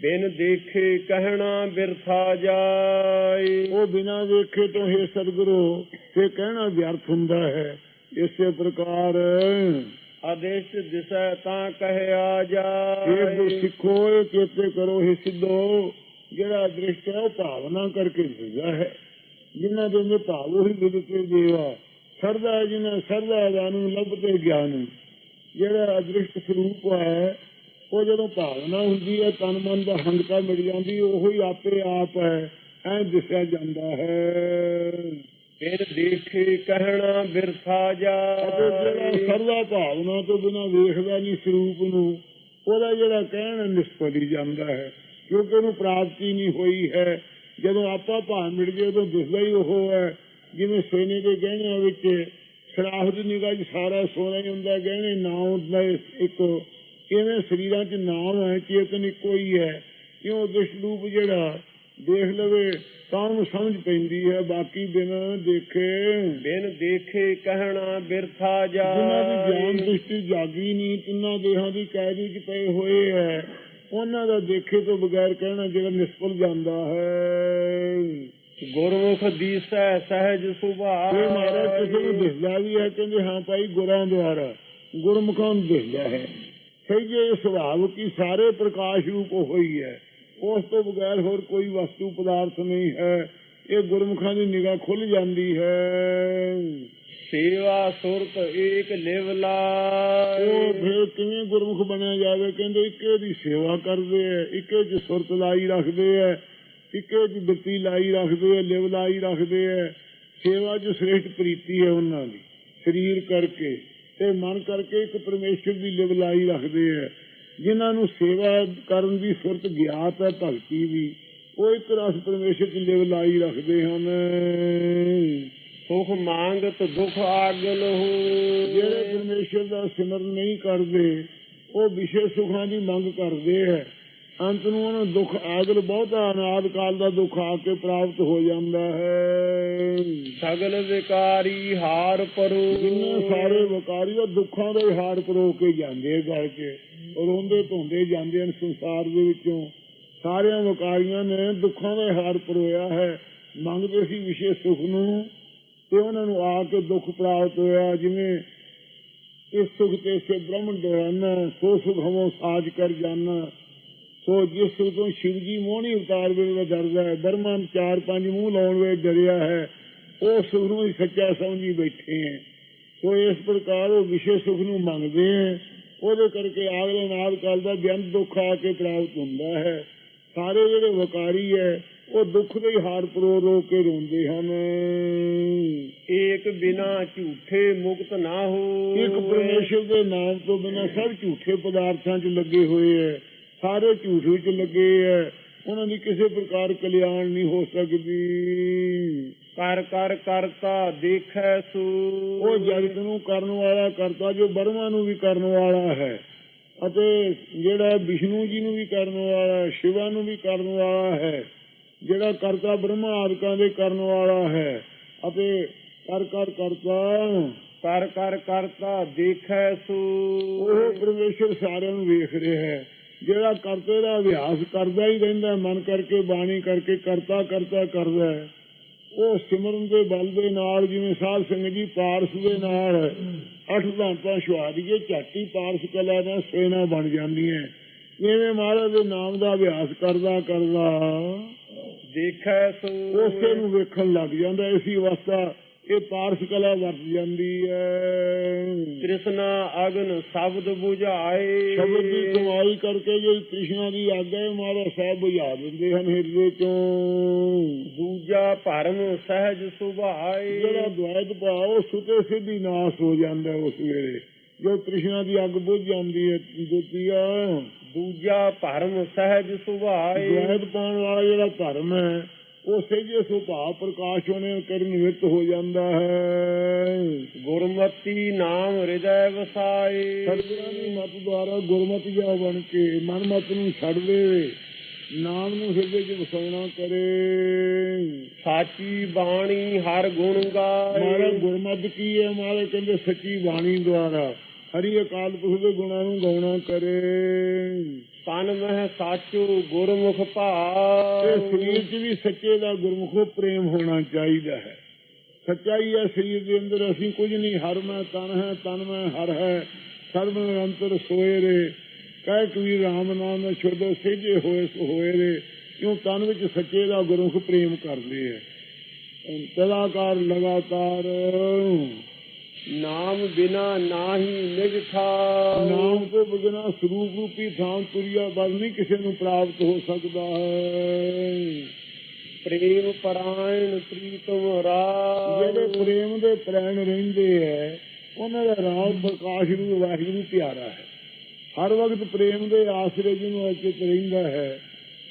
ਬਿਨ ਦੇਖੇ ਕਹਿਣਾ ਬਿਰਥਾ ਜਾਏ। ਉਹ ਬਿਨਾਂ ਵੇਖੇ ਤੋਂ ਹੈ ਸਤਿਗੁਰੂ ਤੇ ਕਹਿਣਾ ਵਿਅਰਥ ਹੁੰਦਾ ਹੈ। ਇਸੇ ਪ੍ਰਕਾਰ ਅਦਿਸ਼ਟ ਦਿਸੈ ਤਾਂ ਕਹਿਆ ਇਹ ਗੁਰ ਜਾਏ ਸਿੱਖੋ ਇਹ ਚੇਤੇ ਕਰੋ ਇਹ ਸਿੱਧੋ ਜਿਹੜਾ ਦ੍ਰਿਸ਼ਟ ਹੈ ਉਹ ਭਾਵਨਾ ਕਰਕੇ ਦਿਸਦਾ ਹੈ। ਜਿਨ੍ਹਾਂ ਦੇ ਨੇ ਭਾਵ ਉਹੀ ਵਿਦਤੇ ਦੇਵਾ ਸਰਦਾ ਜਿਨ੍ਹਾਂ ਸਰਦਾ ਜਾਨੂੰ ਲੱਭਤੇ ਗਿਆਨ। ਜਿਹੜਾ ਅਦ੍ਰਿਸ਼ਟ ਸਰੂਪ ਹੈ ਉਹ ਜਦੋਂ ਭਾਵਨਾ ਹੁੰਦੀ ਹੈ ਤਨ ਮਨ ਦਾ ਹੰਗਤਾ ਮਿਟ ਜਾਂਦੀ ਉਹ ਹੀ ਆਪੇ ਆਪ ਹੈ ਐ ਦਿਸਿਆ ਜਾਂਦਾ ਹੈ। ਬਿਨ ਦੇਖੇ ਕਹਿਣਾ ਬਿਰਥਾ ਅਤੇ ਜਿਹੜਾ ਸਰਦਾ ਭਾਵਨਾ ਤੋਂ ਬਿਨਾਂ ਵੇਖਦਾ ਨਹੀਂ ਸਰੂਪ ਨੂੰ ਉਹਦਾ ਜਿਹੜਾ ਕਹਿਣ ਨਿਸਫਲ ਹੀ ਜਾਂਦਾ ਹੈ। ਕਿਉਂਕਿ ਉਹਨੂੰ ਪ੍ਰਾਪਤੀ ਨਹੀਂ ਹੋਈ ਹੈ। ਜਦੋਂ ਆਪਾ ਭਾਵ ਮਿਟ ਜੇ ਉਦੋਂ ਦਿਸਦਾ ਹੀ ਉਹ ਹੈ ਜਿਵੇਂ ਸੋਨੇ ਦੇ ਗਹਿਣਿਆਂ ਵਿੱਚ ਸਰਾਫ ਦੀ ਨਿਗਾਹ 'ਚ ਸਾਰਾ ਸੋਨਾ ਹੀ ਹੁੰਦਾ ਗਹਿਣੇ ਨਾ ਹੁੰਦਾ ਇੱਕ। ਇਵੇਂ ਸਰੀਰਾਂ 'ਚ ਨਾਮ ਹੈ ਚੇਤਨ ਇੱਕੋ ਹੀ ਹੈ। ਕਿਉਂ ਦ੍ਰਿਸ਼ਟ ਰੂਪ ਜਿਹੜਾ ਦੇਖ ਲਵੇ ਤਾਂ ਉਹਨੂੰ ਸਮਝ ਪੈਂਦੀ ਹੈ ਬਾਕੀ ਬਿਨਾਂ ਦੇਖੇ। ਬਿਨ ਦੇਖੇ ਕਹਿਣਾ ਬਿਰਥਾ ਜਿਨ੍ਹਾਂ ਦੀ ਗਿਆਨ ਦ੍ਰਿਸ਼ਟੀ ਜਾਗੀ ਨਹੀਂ ਤਿੰਨਾਂ ਦੇਹਾਂ ਦੀ ਕੈਦ ਵਿੱਚ ਪਏ ਹੋਏ ਹੈ। ਉਹਨਾਂ ਦਾ ਦੇਖੇ ਤੋਂ ਬਗੈਰ ਕਹਿਣਾ ਜਿਹੜਾ ਨਿਸਫਲ ਜਾਂਦਾ ਹੈ। ਗੁਰਮੁਖ ਦੀਸੈ ਸਹਿਜ ਸੁਭਾਅ ਇਹ ਮਹਾਰਾਜ ਕਿਸੇ ਨੂੰ ਦਿਸਦਾ ਵੀ ਹੈ ਕਹਿੰਦੇ ਹਾਂ ਭਾਈ ਗੁਰਾਂ ਦੁਆਰਾ ਗੁਰਮੁਖਾਂ ਨੂੰ ਦਿਸਦਾ ਹੈ। ਸਹੀ ਜੇ ਸੁਭਾਵ ਕੀ ਸਾਰੇ ਪ੍ਰਕਾਸ਼ ਰੂਪ ਹੋਈ ਹੈ। ਉਸ ਤੋਂ ਬਗੈਰ ਹੋਰ ਕੋਈ ਵਸਤੂ ਪਦਾਰਥ ਨਹੀਂ ਹੈ। ਇਹ ਗੁਰਮੁਖਾਂ ਦੀ ਨਿਗਾਹ ਖੁੱਲ ਜਾਂਦੀ ਹੈ। ਸੇਵਾ ਸੁਰਤ ਏਕ ਲਿਵ ਉਹ ਫਿਰ ਕਿਵੇਂ ਗੁਰਮੁਖ ਬਣਿਆ ਜਾਵੇ? ਕਹਿੰਦੇ ਇੱਕੇ ਦੀ ਸੇਵਾ ਕਰਦੇ ਐ ਇੱਕੇ ਚ ਸੁਰਤ ਲਾਈ ਰੱਖਦੇ ਐ ਇੱਕੇ ਚ ਬਿਰਤੀ ਲਾਈ ਰੱਖਦੇ ਐ ਲਿਵ ਲਾਈ ਰੱਖਦੇ ਐ ਸੇਵਾ ਚ ਸ੍ਰੇਸ਼ਟ ਪ੍ਰੀਤੀ ਹੈ ਉਹਨਾਂ ਦੀ ਸਰੀਰ ਕਰਕੇ ਤੇ ਮਨ ਕਰਕੇ ਇੱਕ ਪਰਮੇਸ਼ਰ ਦੀ ਲਿਵ ਲਾਈ ਰੱਖਦੇ ਐ ਜਿਨ੍ਹਾਂ ਨੂੰ ਸੇਵਾ ਕਰਨ ਦੀ ਸੁਰਤ ਗਿਆਤ ਹੈ ਭਗਤੀ ਵੀ ਉਹ ਇੱਕ ਰਸ ਪਰਮੇਸ਼ਰ ਦੀ ਲਿਵ ਲਾਈ ਰੱਖਦੇ ਹਨ। ਸੁਖ ਮੰਗਤ ਦੁਖ ਆਗਲ ਹੋ। ਜਿਹੜੇ ਪਰਮੇਸ਼ਰ ਦਾ ਸਿਮਰਨ ਨਹੀਂ ਕਰਦੇ ਉਹ ਵਿਸ਼ੇ ਸੁਖਾਂ ਦੀ ਮੰਗ ਕਰਦੇ ਹੈ। ਅੰਤ ਨੂੰ ਉਹਨਾਂ ਦੁੱਖ ਆਗਲ ਬਹੁਤਾ ਅਨਾਦ ਕਾਲ ਦਾ ਦੁੱਖ ਆ ਕੇ ਪ੍ਰਾਪਤ ਹੋ ਜਾਂਦਾ ਹੈ। ਸਗਲ ਵਿਕਾਰੀ ਹਾਰ ਪਰੋ ਜਿੰਨੇ ਸਾਰੇ ਵਕਾਰੀ ਉਹ ਦੁੱਖਾਂ ਦੇ ਹਾਰ ਪਰੋ ਕੇ ਜਾਂਦੇ ਗਲ ਕੇ ਰੋਂਦੇ ਧੋਂਦੇ ਜਾਂਦੇ ਹਨ ਸੰਸਾਰ ਦੇ ਵਿੱਚੋਂ। ਸਾਰਿਆਂ ਵਕਾਰੀਆਂ ਨੇ ਦੁੱਖਾਂ ਦੇ ਹਾਰ ਪਰੋਇਆ ਹੈ। ਮੰਗਦੇ ਸੀ ਵਿਸ਼ੇ ਸੁਖ ਨੂੰ ਤੇ ਉਹਨਾਂ ਨੂੰ ਆ ਕੇ ਦੁੱਖ ਪ੍ਰਾਪਤ ਹੋਇਆ। ਜਿਵੇਂ ਇਸ ਸੁਖ ਤੇ ਸੇ ਬ੍ਰਹਮਣ ਡਰਾਨਾ ਸੋ ਸੁਖ ਹਮੋ ਸਾਜ ਕਰ ਜਾਨਾ ਸੋ ਜਿਸ ਤੋਂ ਸ਼ਿਵ ਜੀ ਮੋਹਣੀ ਅਵਤਾਰ ਵੇਲੇ ਦਾ ਡਰਦਾ ਹੈ ਬਰਮਾ ਚਾਰ ਪੰਜ ਮੂੰਹ ਲਾਉਣ ਵੇਲੇ ਡਰਿਆ ਹੈ ਉਹ ਸੁਖ ਨੂੰ ਹੀ ਸੱਚਾ ਸਮਝੀ ਬੈਠੇ ਹੈ। ਸੋ ਇਸ ਪ੍ਰਕਾਰ ਉਹ ਵਿਸ਼ੇ ਸੁਖ ਨੂੰ ਮੰਗਦੇ ਹੈ। ਉਹਦੇ ਕਰਕੇ ਆਗਲੇ ਨਾਲ ਕਾਲ ਦਾ ਬੇਅੰਤ ਦੁੱਖ ਆ ਕੇ ਪ੍ਰਾਪਤ ਹੁੰਦਾ ਹੈ। ਸਾਰੇ ਜਿਹੜੇ ਵਕਾਰੀ ਹੈ ਉਹ ਦੁੱਖ ਦੇ ਹਾਰ ਪਰੋ ਰੋ ਕੇ ਰੋਂਦੇ ਹਨ। ਏਕ ਬਿਨਾ ਝੂਠੇ ਮੁਕਤ ਨਾ ਹੋ ਇੱਕ ਪਰਮੇਸ਼ਰ ਦੇ ਨਾਮ ਤੋਂ ਬਿਨਾਂ ਸਭ ਝੂਠੇ ਪਦਾਰਥਾਂ 'ਚ ਲੱਗੇ ਹੋਏ ਹੈ। ਸਾਰੇ ਝੂਠ ਵਿੱਚ ਲੱਗੇ ਹੈ ਉਹਨਾਂ ਦੀ ਕਿਸੇ ਪ੍ਰਕਾਰ ਕਲਿਆਣ ਨਹੀਂ ਹੋ ਸਕਦੀ। ਕਰ ਕਰ ਕਰਤਾ ਦੇਖੈ ਸੂ। ਉਹ ਜਗਤ ਨੂੰ ਕਰਨ ਵਾਲਾ ਕਰਤਾ ਜੋ ਬਰਮਾ ਨੂੰ ਵੀ ਕਰਨ ਵਾਲਾ ਹੈ। ਅਤੇ ਜਿਹੜਾ ਵਿਸ਼ਨੂੰ ਜੀ ਨੂੰ ਵੀ ਕਰਨ ਵਾਲਾ ਹੈ ਸ਼ਿਵਾ ਨੂੰ ਵੀ ਕਰਨ ਵਾਲਾ ਹੈ ਜਿਹੜਾ ਕਰਤਾ ਬ੍ਰਹਮਾ ਆਦਿਕਾਂ ਦੇ ਕਰਨ ਵਾਲਾ ਹੈ। ਅਤੇ ਕਰ ਕਰ ਕਰਤਾ ਕਰ ਕਰ ਕਰਤਾ ਦੇਖੈ ਸੂ। ਉਹ ਪਰਮੇਸ਼ਰ ਸਾਰਿਆਂ ਨੂੰ ਵੇਖ ਰਿਹਾ ਹੈ। ਜਿਹੜਾ ਕਰਤੇ ਦਾ ਅਭਿਆਸ ਕਰਦਾ ਹੀ ਰਹਿੰਦਾ ਮਨ ਕਰਕੇ ਬਾਣੀ ਕਰਕੇ ਕਰਤਾ ਕਰਤਾ ਕਰਦਾ ਹੈ। ਉਹ ਸਿਮਰਨ ਦੇ ਬਲ ਦੇ ਨਾਲ ਜਿਵੇਂ ਸਾਧ ਸੰਗਤ ਜੀ ਪਾਰਸ ਦੇ ਨਾਲ ਅੱਠ ਧਾਂਤਾਂ ਛੁਆਦੀਏ ਝਾਟੀ ਪਾਰਸ ਕਲਾ ਦਾ ਸੇਨਾ ਬਣ ਜਾਂਦੀ ਹੈ। ਜਿਵੇਂ ਮਹਾਰਾਜ ਦੇ ਨਾਮ ਦਾ ਅਭਿਆਸ ਕਰਦਾ ਕਰਦਾ। ਦੇਖੈ ਸੂ ਉਸੇ ਨੂੰ ਵੇਖਣ ਲੱਗ ਜਾਂਦਾ ਇਸੀ ਅਵਸਥਾ ਇਹ ਪਾਰਸ ਕਲਾ ਵਰਤ ਜਾਂਦੀ ਹੈ ਕ੍ਰਿਸ਼ਨਾ ਅਗਨ ਸ਼ਬਦ ਬੁਝਾਏ। ਸ਼ਬਦ ਦੀ ਕਮਾਈ ਕਰਕੇ ਜੇ ਕ੍ਰਿਸ਼ਨਾ ਦੀ ਆਗੇ ਮਾਰਾ ਸਾਹਿਬ ਬੁਝਾ ਦਿੰਦੇ ਹਨ ਹਿਰਦੇ ਚੋਂ। ਦੂਜਾ ਭਰਮ ਸਹਿਜ ਸੁਭਾਏ। ਜਿਹੜਾ ਦੁਆਇਤ ਭਾਵ ਸੁਤੇ ਸਿੱਧੀ ਨਾਸ ਹੋ ਜਾਂਦਾ ਉਸ ਵੇਲੇ। ਜੋ ਕ੍ਰਿਸ਼ਨਾ ਦੀ ਅੱਗ ਬੁਝ ਜਾਂਦੀ ਹੈ ਦੂਜਾ ਦੂਜਾ ਭਰਮ ਸਹਿਜ ਸੁਭਾਏ। ਦੁਆਇਤ ਪਾਉਣ ਵਾਲਾ ਜਿਹੜਾ ਧਰਮ ਹੈ ਉਹ ਸਹਿਜੇ ਸੁਭਾਅ ਪ੍ਰਕਾਸ਼ ਹੋਣੇ ਕਰਨ ਨਿਵਿੱਤ ਹੋ ਜਾਂਦਾ ਹੈ। ਗੁਰਮਤੀ ਨਾਮ ਹਿਰਦੈ ਵਸਾਏ। ਸਤਿਗੁਰਾਂ ਦੀ ਮਤ ਦੁਆਰਾ ਗੁਰਮਤਿ ਜਾ ਬਣ ਕੇ ਮਨ ਮਤ ਨੂੰ ਛੱਡ ਦੇਵੇ ਨਾਮ ਨੂੰ ਹਿਰਦੇ 'ਚ ਵਸਾਉਣਾ ਕਰੇ। ਸਾਚੀ ਬਾਣੀ ਹਰ ਗੁਣ ਮਾਰਾ ਗਾਏ ਗੁਰਮਤਿ ਕੀ ਹੈ? ਮਾਰੇ ਕਹਿੰਦੇ ਸੱਚੀ ਬਾਣੀ ਦੁਆਰਾ ਹਰੀ ਅਕਾਲ ਪੁਰਖ ਦੇ ਗੁਣਾਂ ਨੂੰ ਗਾਉਣਾ ਕਰੇ। ਤਨ ਮਹਿ ਸਾਚੂ ਗੁਰਮੁਖ ਤੇ ਭਾਵ ਸਰੀਰ 'ਚ ਵੀ ਸੱਚੇ ਦਾ ਗੁਰਮੁਖੋ ਪ੍ਰੇਮ ਹੋਣਾ ਚਾਹੀਦਾ ਹੈ। ਸੱਚਾਈ ਹੈ ਸਰੀਰ ਦੇ ਅੰਦਰ, ਅਸੀਂ ਕੁਝ ਨਹੀਂ, ਹਰ ਮੈਂ ਤਨ ਹੈ, ਤਨ ਮੈਂ ਹਰ ਹੈ, ਸਰਬ ਨਿਰੰਤਰ ਸੋਏ ਰੇ। ਕਹਿ ਕਬੀਰ ਰਾਮ ਨਾਮ ਨਾਲ ਛੋੜੋ ਹੋਏ ਹੋਏ ਰੇ। ਕਿਉਂ ਤਨ ਵਿੱਚ ਸੱਚੇ ਦਾ ਗੁਰਮੁਖ ਪ੍ਰੇਮ ਕਰਦੇ ਹੈ। ਤਲਾਕਾਰ ਲਗਾਤਾਰ। ਨਾਮ ਬਿਨਾ ਨਾਹੀ ਥਾ। ਨਾਮ ਤੋਂ ਬਿਨਾਂ ਸਰੂਪ ਰੂਪੀ ਥਾਂ ਤੁਰਿਆ ਬਲ ਨਹੀਂ ਕਿਸੇ ਨੂੰ ਪ੍ਰਾਪਤ ਹੋ ਸਕਦਾ ਹੈ। ਪ੍ਰੇਮ ਪਰਾਇਣ ਪ੍ਰੀਤਮ ਰਾਮ ਜਿਹੜੇ ਪ੍ਰੇਮ ਦੇ ਪ੍ਰੈਣ ਰਹਿੰਦੇ ਹੈ ਉਹਨਾਂ ਦਾ ਰਾਮ ਪ੍ਰਕਾਸ਼ ਨੂੰ ਵਾਹਿਗੁਰੂ ਪਿਆਰਾ ਹੈ। ਹਰ ਵਕਤ ਪ੍ਰੇਮ ਦੇ ਆਸਰੇ ਜਿਹਨੂੰ ਅਚਿਤ ਰਹਿੰਦਾ ਹੈ